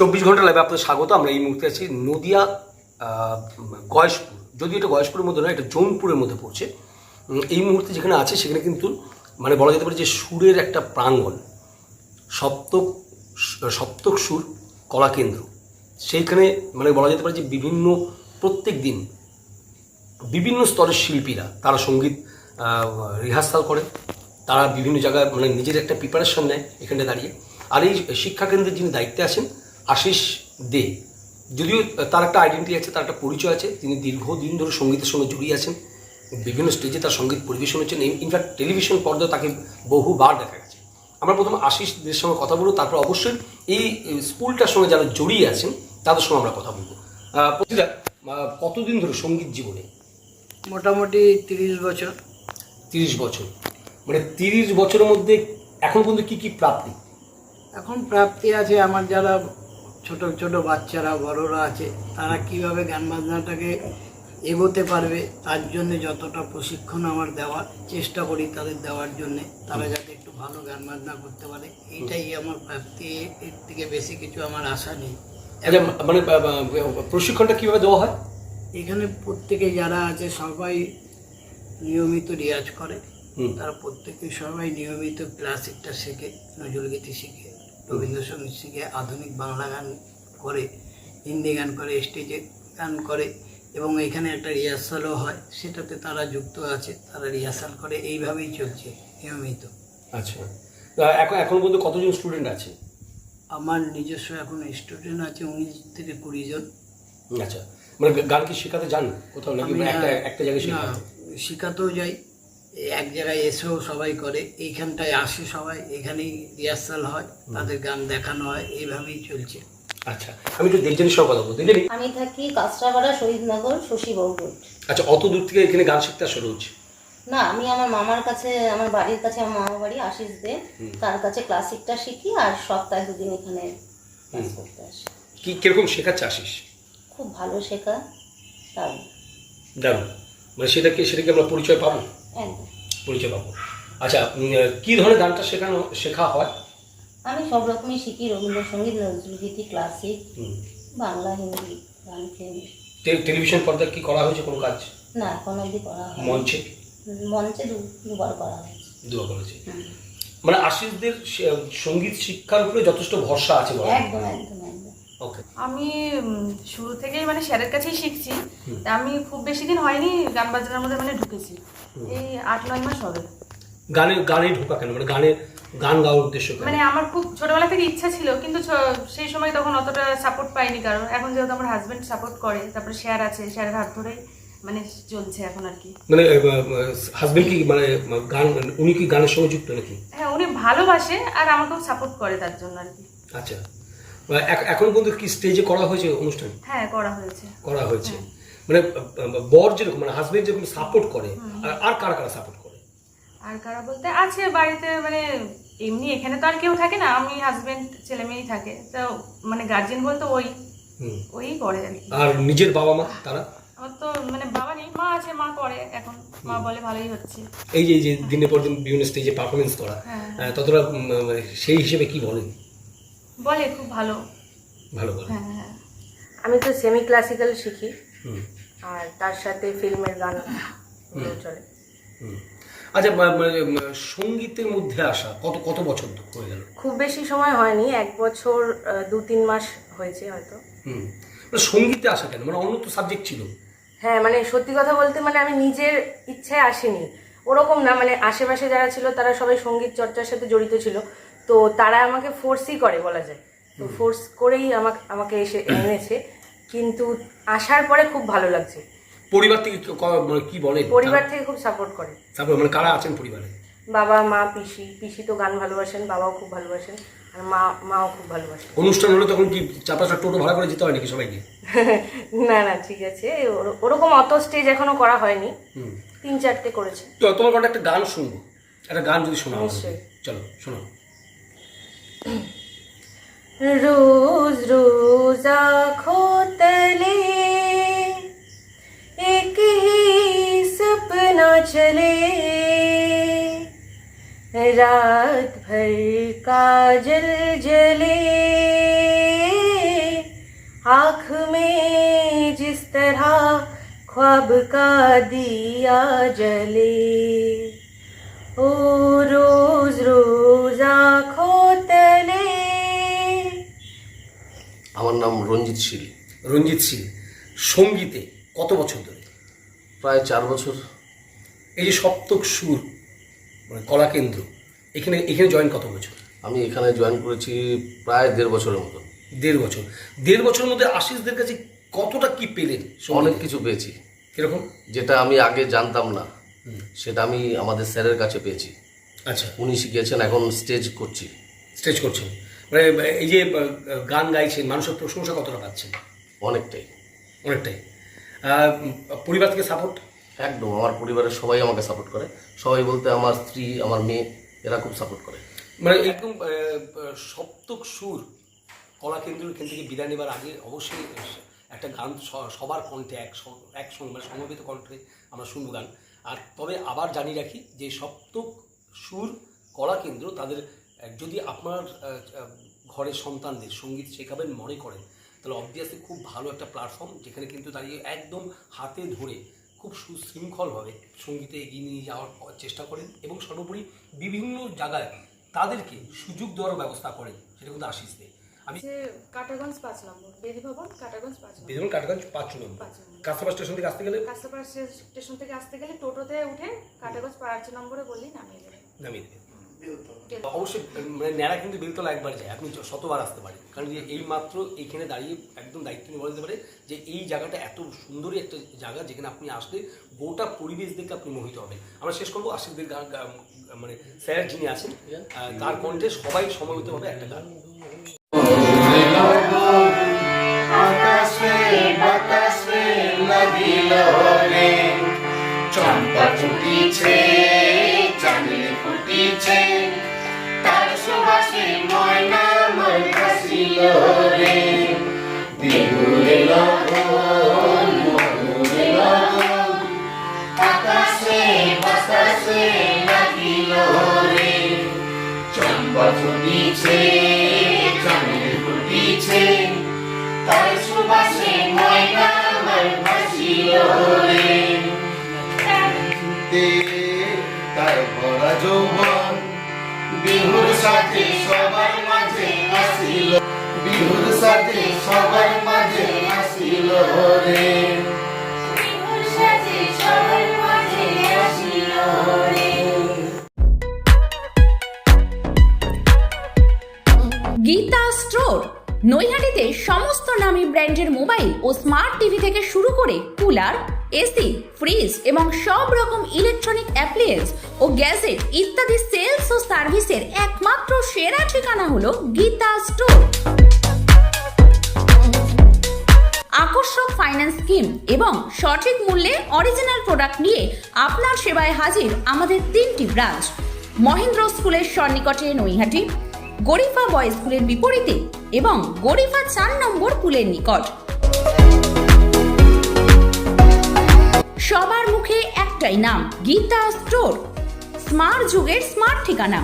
চব্বিশ ঘণ্টা লাইভে আপনাদের স্বাগত। আমরা এই মুহূর্তে আছি নদিয়া গয়েশপুর। যদিও এটা গয়েশপুরের মধ্যে নয়, এটা জৌনপুরের মধ্যে পড়ছে। এই মুহূর্তে যেখানে আছে, সেখানে কিন্তু মানে বলা যেতে পারে যে সুরের একটা প্রাঙ্গণ। সপ্তক সপ্তক সুর কলাকেন্দ্র সেইখানে মানে বলা যেতে পারে যে বিভিন্ন, প্রত্যেক দিন বিভিন্ন স্তরের শিল্পীরা তারা সংগীত রিহার্সাল করে তারা বিভিন্ন জায়গায় মানে নিজের একটা প্রিপারেশন নেয় এখানে দাঁড়িয়ে। আর এই শিক্ষাকেন্দ্রের যিনি দায়িত্বে আছেন আশিস দে। যদিও তার একটা আইডেন্টি আছে তার একটা পরিচয় আছে। তিনি দীর্ঘদিন ধরে সঙ্গীতের সঙ্গে জড়িয়ে আছেন। বিভিন্ন স্টেজে তার সংগীত পরিবেশন হচ্ছেন ইনফ্যাক্ট টেলিভিশন পর্দায় তাকে বহুবার দেখা গেছে। আমরা প্রথমে আশিসদের সঙ্গে কথা বলব তারপর অবশ্যই এই স্কুলটার সঙ্গে যারা জড়িয়ে আছেন তাদের সঙ্গে আমরা কথা বলব। প্রতিটা কতদিন ধরে সংগীত জীবনে? মোটামুটি তিরিশ বছর। তিরিশ বছর। মানে তিরিশ বছরের মধ্যে এখন পর্যন্ত কি কি প্রাপ্তি? এখন প্রাপ্তি আছে আমার যারা ছোট ছোট বাচ্চারা বড়রা আছে তারা কীভাবে গান বাজনাটাকে এগোতে পারবে তার জন্য যতটা প্রশিক্ষণ আমার দেওয়ার চেষ্টা করি তাদের দেওয়ার জন্য তারা যাতে একটু ভালো গান বাজনা করতে পারে এইটাই আমার প্রাপ্তি এর থেকে বেশি কিছু আমার আশা নেই। আচ্ছা মানে প্রশিক্ষণটা কীভাবে দেওয়া হয়? এখানে প্রত্যেকে যারা আছে সবাই নিয়মিত রিয়াজ করে। তারা প্রত্যেকে সবাই নিয়মিত ক্লাসিকটা শেখে নজরুলগীতি শিখে। রবীন্দ্রসঙ্গীত শিখে আধুনিক বাংলা গান করে হিন্দি গান করে স্টেজে গান করে এবং এখানে একটা রিহার্সালও হয় সেটাতে তারা যুক্ত আছে তারা রিহার্সাল করে এইভাবেই চলছে নিয়মিত। আচ্ছা। এখন এখন পর্যন্ত কতজন স্টুডেন্ট আছে? আমার নিজস্ব এখন স্টুডেন্ট আছে উনিশ থেকে কুড়ি জন। আচ্ছা। মানে গান কি শেখাতে যান কোথাও নাকি? একটা একটা জায়গায় শেখাতে? শেখাতেও যাই। এক জায়গায় এসেও সবাই করে এইখানটায় আসে সবাই এখানেই রিহার্সাল হয় তাদের গান দেখানো হয় এইভাবেই চলছে। আচ্ছা আমি একটু কথা বলব আমি থাকি কাঁচরাপাড়া শহীদনগর শশী আচ্ছা অত দূর থেকে এখানে গান শিখতে আসা রোজ না আমি আমার মামার কাছে আমার বাড়ির কাছে আমার মামার বাড়ি আশিস দে তার কাছে ক্লাসিকটা শিখি আর সপ্তাহে দুদিন এখানে ক্লাস করতে আসি। কি কীরকম শেখাচ্ছে আসিস খুব ভালো শেখা দারুণ। মানে সেটা কি সেটা কি আমরা পরিচয় পাবো? পরিচয় পাবো। আচ্ছা কি ধরনের গানটা শেখানো শেখা হয়? আমি সব রকমই শিখি রবীন্দ্রসঙ্গীত নজরুলগীতি ক্লাসিক বাংলা হিন্দি গান টেলিভিশন পর্দায় কি করা হয়েছে কোনো কাজ? না এখন অবধি করা হয় মঞ্চে? মঞ্চে দুবার করা হয়েছে। দোয়া করেছে হুম। মানে আশিসদের সংগীত শিক্ষার উপরে যথেষ্ট ভরসা আছে বলা একদম একদম। আমি শুরু থেকেই মানে স্যারের কাছেই শিখছি। আমি খুব বেশি দিন হয়নি গান বাজনার মধ্যে মানে ঢুকেছি। এই আট নয় মাস হবে। গানে গানে ঢোকা কেন? মানে গানে গান গাওয়ার উদ্দেশ্য মানে আমার খুব ছোটবেলা থেকে ইচ্ছা ছিল কিন্তু সেই সময় তখন অতটা সাপোর্ট পাইনি কারণ এখন যেহেতু আমার হাজবেন্ড সাপোর্ট করে তারপরে শেয়ার আছে শেয়ারের হাত ধরেই মানে চলছে এখন আর কি। মানে হাজবেন্ড কি মানে গান উনি কি গানের সঙ্গে যুক্ত নাকি? হ্যাঁ উনি ভালোবাসে আর আমাকেও সাপোর্ট করে তার জন্য আর কি। আচ্ছা। এখন পর্যন্ত কি স্টেজে করা হয়েছে অনুষ্ঠান? হ্যাঁ করা হয়েছে। করা হয়েছে। মানে বর যেরকম মানে হাজবেন্ড যেরকম সাপোর্ট করে আর কারা কারা সাপোর্ট করে? আর কারা বলতে আছে বাড়িতে মানে এমনি এখানে তো আর কেউ থাকে না আমি হাজবেন্ড ছেলে মেয়েই থাকে। তো মানে গার্জেন বলতে ওই ওই করে আর নিজের বাবা মা তারা? আমার তো মানে বাবা নেই মা আছে মা করে এখন মা বলে ভালোই হচ্ছে। এই যে এই যে দিনের পর দিন বিভিন্ন স্টেজে পারফরমেন্স করা হ্যাঁ। ততটা মানে সেই হিসেবে কি বলেন? বলে খুব ভালো। ভালো হ্যাঁ হ্যাঁ। আমি তো সেমি ক্লাসিক্যাল শিখি। হুম। আর তার সাথে ফিল্মের গান চলে। আচ্ছা সঙ্গীতের মধ্যে আসা কত কত বছর হয়ে গেল? খুব বেশি সময় হয়নি এক বছর দু তিন মাস হয়েছে হয়তো। হুম। মানে সঙ্গীতে আসা কেন? মানে অন্য তো সাবজেক্ট ছিল। হ্যাঁ মানে সত্যি কথা বলতে মানে আমি নিজের ইচ্ছায় আসিনি। ওরকম না মানে আশেপাশে যারা ছিল তারা সবাই সংগীত চর্চার সাথে জড়িত ছিল। তো তারা আমাকে ফোর্সই করে বলা যায়। তো ফোর্স করেই আমাকে আমাকে এসে এনেছে। কিন্তু আসার পরে খুব ভালো লাগছে। পরিবার থেকে কি মানে কি বলে পরিবার থেকে খুব সাপোর্ট করে। তারপর মানে কারা আছেন পরিবারে? বাবা মা পিসি। পিসি তো গান ভালোবাসেন বাবাও খুব ভালোবাসেন আর মা মাও খুব ভালোবাসেন। অনুষ্ঠান হলে তখন কি চার টোটো ভাড়া করে যেতে হয় নাকি সবাইকে? না না ঠিক আছে। ওর- ওরকম অত স্টেজ এখনও করা হয়নি। হুম। তিন চারটে করেছে। তো তোমার কটা একটা গান শুনব। একটা গান যদি শোনা নিশ্চয়ই। চলো শোনো रोज रोज आँखों तले, एक ही सपना चले। रात भर का जल जले, आँख में जिस तरह ख्वाब का दिया जले। ओ रोज रोज आँखों রঞ্জিত শীল। রঞ্জিত সিং সঙ্গীতে কত বছর ধরে? প্রায় চার বছর। এই যে সপ্তক সুর মানে কলা কেন্দ্র এখানে এখানে জয়েন কত বছর? আমি এখানে জয়েন করেছি প্রায় দেড় বছরের মতো। দেড় বছর। দেড় বছরের মধ্যে আশিসদের কাছে কতটা কি পেলেন অনেক কিছু পেয়েছি। কীরকম? যেটা আমি আগে জানতাম না সেটা আমি আমাদের স্যারের কাছে পেয়েছি। আচ্ছা। উনি শিখিয়েছেন এখন স্টেজ করছি। স্টেজ করছেন। এই যে গান গাইছেন মানুষের প্রশংসা কতটা পাচ্ছেন? অনেকটাই। অনেকটাই। পরিবার থেকে সাপোর্ট একদম আমার পরিবারের সবাই আমাকে সাপোর্ট করে। সবাই বলতে আমার স্ত্রী আমার মেয়ে এরা খুব সাপোর্ট করে। মানে একদম সপ্তক সুর কলা কেন্দ্র এখান থেকে বিদায় নেবার আগে অবশ্যই একটা গান সবার কণ্ঠে এক স- একসঙ্গে মানে সমবেত কণ্ঠে আমরা শুনব গান। আর তবে আবার জানিয়ে রাখি যে সপ্তক সুর কলা কেন্দ্র তাদের যদি আপনার ঘরের সন্তানদের সংগীত শেখাবেন মনে করেন তাহলে অবভিয়াসলি খুব ভালো একটা প্ল্যাটফর্ম যেখানে কিন্তু দাঁড়িয়ে একদম হাতে ধরে খুব সুশৃঙ্খলভাবে সঙ্গীতে এগিয়ে নিয়ে যাওয়ার চেষ্টা করেন এবং সর্বোপরি বিভিন্ন জায়গায় তাদেরকে সুযোগ দেওয়ার ব্যবস্থা করেন সেটা কিন্তু আশিস দে। আমি কাটাগঞ্জ পাঁচ নম্বর বেদি ভবন কাটাগঞ্জ পাঁচ নম্বর। পাঁচ নম্বর। কাস্টমার স্টেশন থেকে আসতে গেলে? স্টেশন থেকে আসতে গেলে টোটোতে উঠে কাটাগঞ্জ পাঁচ নম্বরে বললেই নামিয়ে দেবে। নামিয়ে দেবে। অবশ্যই মানে ন্যাড়া কিন্তু বেলতলা একবার যায়, আপনি শতবার আসতে পারেন। কারণ যে এই মাত্র এইখানে দাঁড়িয়ে একদম দায়িত্ব নিয়ে বলা যেতে পারে যে এই জায়গাটা এত সুন্দরই একটা জায়গা যেখানে আপনি আসলে গোটা পরিবেশ দেখে আপনি মোহিত হবেন। আমরা শেষ করব আশিকদের মানে স্যার যিনি আছেন তার কণ্ঠে সবাই সমবেতভাবে একটা গান। চম্পা ফুটিছে। ফুটিছে তার সুবাসে ময়না মন ভাসিল রে বিহুরে লগন মধুরে লগন আকাশে বাতাসে লাগিল রে চম্পা ফুটিছে চাঁদনি ফুটিছে তার সুবাসে ময়না আমার ভাসিল রে তার ভরা যৌবন বিহুর সাথে সবার মাঝে আসিল। বিহুর সাথে সবার মাঝে আসিল রে। বিহুর সাথে সবার মাঝে আসিল রে। গীতা স্টোর নৈহাটিতে সমস্ত নামী ব্র্যান্ডের মোবাইল ও স্মার্ট টিভি থেকে শুরু করে কুলার এসি, ফ্রিজ এবং সব রকম ইলেকট্রনিক অ্যাপ্লিয়েন্স ও গ্যাজেট ইত্যাদি সেলস ও সার্ভিসের একমাত্র সেরা ঠিকানা হলো গীতা স্টোর আকর্ষক ফাইন্যান্স স্কিম এবং সঠিক মূল্যে অরিজিনাল প্রোডাক্ট নিয়ে আপনার সেবায় হাজির আমাদের তিনটি ব্রাঞ্চ মহেন্দ্র স্কুলের সন্নিকটে নৈহাটি, গরিফা বয়েজ স্কুলের বিপরীতে এবং গরিফা চার নম্বর পুলের নিকট। সবার মুখে একটাই নাম গীতা স্টোর। স্মার্ট যুগের স্মার্ট ঠিকানা।